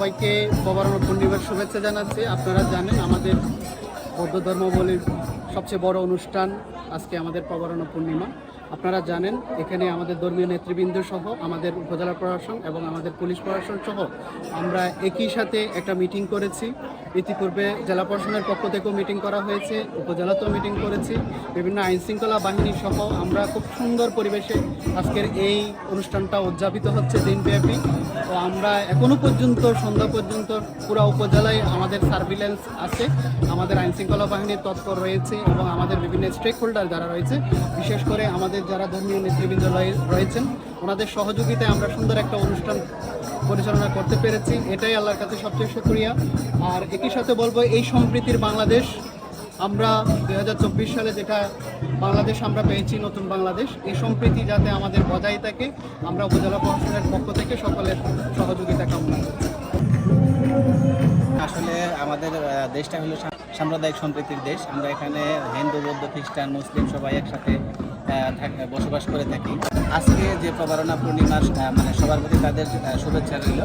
সবাইকে বাবার পূর্ণিমার শুভেচ্ছা জানাচ্ছি। আপনারা জানেন আমাদের বৌদ্ধ ধর্মাবলীর সবচেয়ে বড় অনুষ্ঠান আজকে আমাদের পবরণ পূর্ণিমা। আপনারা জানেন, এখানে আমাদের ধর্মীয় নেতৃবৃন্দ সহ আমাদের উপজেলা প্রশাসন এবং আমাদের পুলিশ প্রশাসন সহ আমরা একই সাথে একটা মিটিং করেছি। ইতিপূর্বে জেলা প্রশাসনের পক্ষ থেকেও মিটিং করা হয়েছে, উপজেলাতেও মিটিং করেছি। বিভিন্ন আইন শৃঙ্খলা বাহিনী সহ আমরা খুব সুন্দর পরিবেশে আজকের এই অনুষ্ঠানটা উদযাপিত হচ্ছে দিনব্যাপী। তো আমরা এখনও পর্যন্ত, সন্ধ্যা পর্যন্ত পুরো উপজেলায় আমাদের সার্ভিলেন্স আছে। আমাদের আইন শৃঙ্খলা বাহিনীর তৎপর রয়েছে এবং আমাদের বিভিন্ন স্টেক হোল্ডার যারা রয়েছে, বিশেষ করে আমাদের যারা ধর্মীয় নেতৃবৃন্দ রয়েছেন, ওনাদের সহযোগিতায় আমরা সুন্দর একটা অনুষ্ঠান পরিচালনা করতে পেরেছি। এটাই আল্লাহর কাছে সবচেয়ে শুক্রিয়া। আর একই সাথে বলব, এই সম্প্রীতির বাংলাদেশ, আমরা দু হাজার চব্বিশ সালে যেটা বাংলাদেশ আমরা পেয়েছি, নতুন বাংলাদেশ, এই সম্প্রীতি যাতে আমাদের বজায় থাকে, আমরা উপজেলা প্রশাসনের পক্ষ থেকে সকলের সহযোগিতা কামনা আসলে আমাদের দেশটা হলো সাম্প্রদায়িক সম্প্রীতির দেশ। আমরা এখানে হিন্দু, বৌদ্ধ, খ্রিস্টান, মুসলিম সবাই একসাথে বসবাস করে থাকি। আজকে যে প্রবারণা পূর্ণিমার মানে সবার প্রতি তাদের শুভেচ্ছা রইল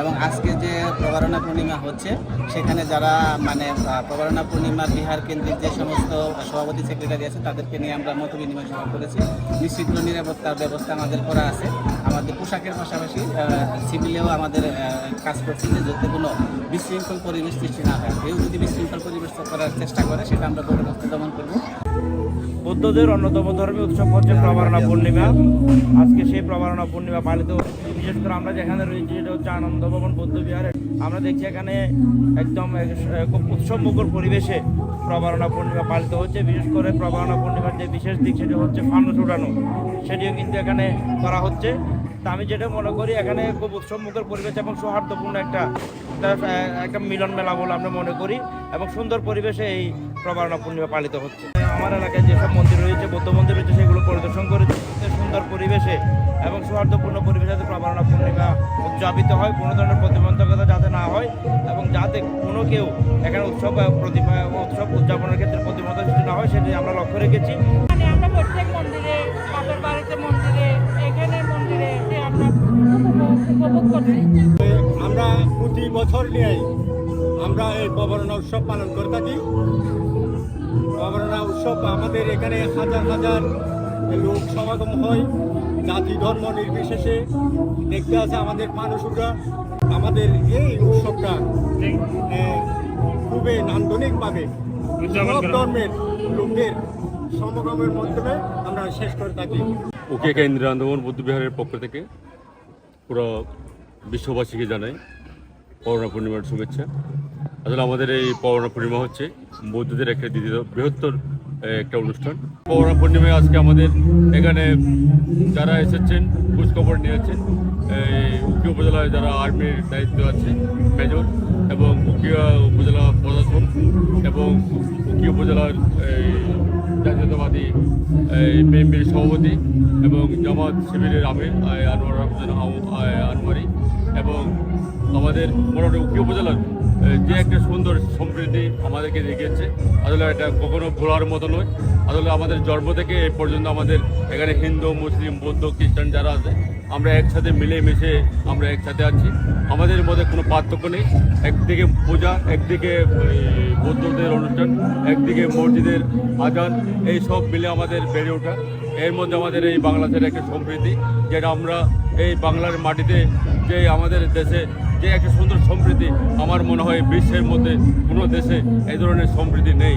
এবং আজকে যে প্রবারণা পূর্ণিমা হচ্ছে, সেখানে যারা মানে প্রবারণা পূর্ণিমার বিহার কেন্দ্রিক যে সমস্ত সভাপতি সেক্রেটারি আছে, তাদেরকে নিয়ে আমরা মত বিনিময় সভা করেছি। নিশ্চিত নিরাপত্তার ব্যবস্থা আমাদের করা আছে। আমাদের পোশাকের পাশাপাশি সিভিলেও আমাদের আহ, কাজ করছে যে যাতে কোনো বিশৃঙ্খল পরিবেশ সৃষ্টি না হয়। কেউ যদি বিশৃঙ্খল পরিবেশ করার চেষ্টা করে সেটা আমরা বোর্ডের হস্তে দমন করব। বৌদ্ধদের অন্যতম ধর্মীয় উৎসব হচ্ছে প্রবারণা পূর্ণিমা। আজকে সেই প্রবারণা পূর্ণিমা পালিত বিশেষ করে আমরা যেখানে রয়েছি সেটা হচ্ছে আনন্দ ভবন বৌদ্ধ বিহারে আমরা দেখছি এখানে একদম খুব উৎসব মুখর পরিবেশে প্রবারণা পূর্ণিমা পালিত হচ্ছে। বিশেষ করে প্রবারণা পূর্ণিমার যে বিশেষ দিক সেটি হচ্ছে ফানুস উড়ানো। সেটিও কিন্তু এখানে করা হচ্ছে। তা আমি যেটা মনে করি এখানে খুব উৎসব মুখের পরিবেশ এবং সৌহার্দ্যপূর্ণ একটা একটা, মিলন মেলা বলে আমরা মনে করি এবং সুন্দর পরিবেশে এই প্রবারণা পূর্ণিমা পালিত হচ্ছে। আমার এলাকায় যেসব মন্দির রয়েছে বৌদ্ধ মন্দির রয়েছে সেগুলো পরিদর্শন করেছি। সুন্দর পরিবেশে এবং সৌহার্দ্যপূর্ণ পরিবেশে যাতে প্রবারণা পূর্ণিমা উদযাপিত হয় কোনো ধরনের প্রতিবন্ধকতা যাতে না হয় এবং যাতে কোনো কেউ এখানে উৎসব উৎসব উদযাপনের ক্ষেত্রে প্রতিবন্ধক সৃষ্টি না হয় সেটি আমরা লক্ষ্য রেখেছি। মানে আমরা প্রত্যেক মন্দিরে বাপের বাড়িতে মন্দিরে এখানে মন্দিরে আমরা উপভোগ- উপভোগ করছি। আমরা প্রতি বছর নিয়ে আমরা এই প্রবরণা উৎসব পালন করে থাকি। প্রবরণা উৎসব আমাদের এখানে হাজার হাজার লোক সমাগম হয়। জাতি ধর্ম নির্বিশেষে দেখতে আছে আমাদের মানুষরা। আমাদের এই উৎসবটা খুবই নান্দনিকভাবে সব ধর্মের লোকের সমাগমের মাধ্যমে আমরা শেষ করে থাকি। ওকে কেন্দ্র আন্দোলন বুদ্ধবিহারের পক্ষ থেকে পুরো বিশ্ববাসীকে জানাই পৌর্ণা পূর্ণিমার শুভেচ্ছা। আসলে আমাদের এই পৌর্ণা পূর্ণিমা হচ্ছে বৌদ্ধদের একটা দ্বিতীয় বৃহত্তর একটা অনুষ্ঠান। পৌরা পূর্ণিমায় আজকে আমাদের এখানে যারা এসেছেন, খোঁজখবর নিয়েছেন এই উকি উপজেলায় যারা আর্মির দায়িত্ব আছে, মেজর এবং উকিয়া উপজেলা প্রশাসন এবং উকি উপজেলার এই জাতীয়তাবাদী বিএনপির সভাপতি এবং জামাত শিবিরের আমির আনোয়ার আয় আনোয়ারি এবং আমাদের মোটামুটি উকি উপজেলার যে একটা সুন্দর সম্প্রীতি আমাদেরকে দেখিয়েছে। আসলে এটা কখনো ভোলার মতো নয়। আসলে আমাদের জন্ম থেকে এই পর্যন্ত আমাদের এখানে হিন্দু, মুসলিম, বৌদ্ধ, খ্রিস্টান যারা আছে, আমরা একসাথে মিলে মিশে আমরা একসাথে আছি। আমাদের মধ্যে কোনো পার্থক্য নেই। একদিকে পূজা, একদিকে বৌদ্ধদের অনুষ্ঠান, একদিকে মসজিদের আজান, এই সব মিলে আমাদের বেড়ে ওঠা। এর মধ্যে আমাদের এই বাংলাদেশের একটা সমৃদ্ধি যেটা আমরা এই বাংলার মাটিতে যে আমাদের দেশে যে একটা সুন্দর সমৃদ্ধি আমার মনে হয় বিশ্বের মধ্যে কোনো দেশে এই ধরনের সমৃদ্ধি নেই।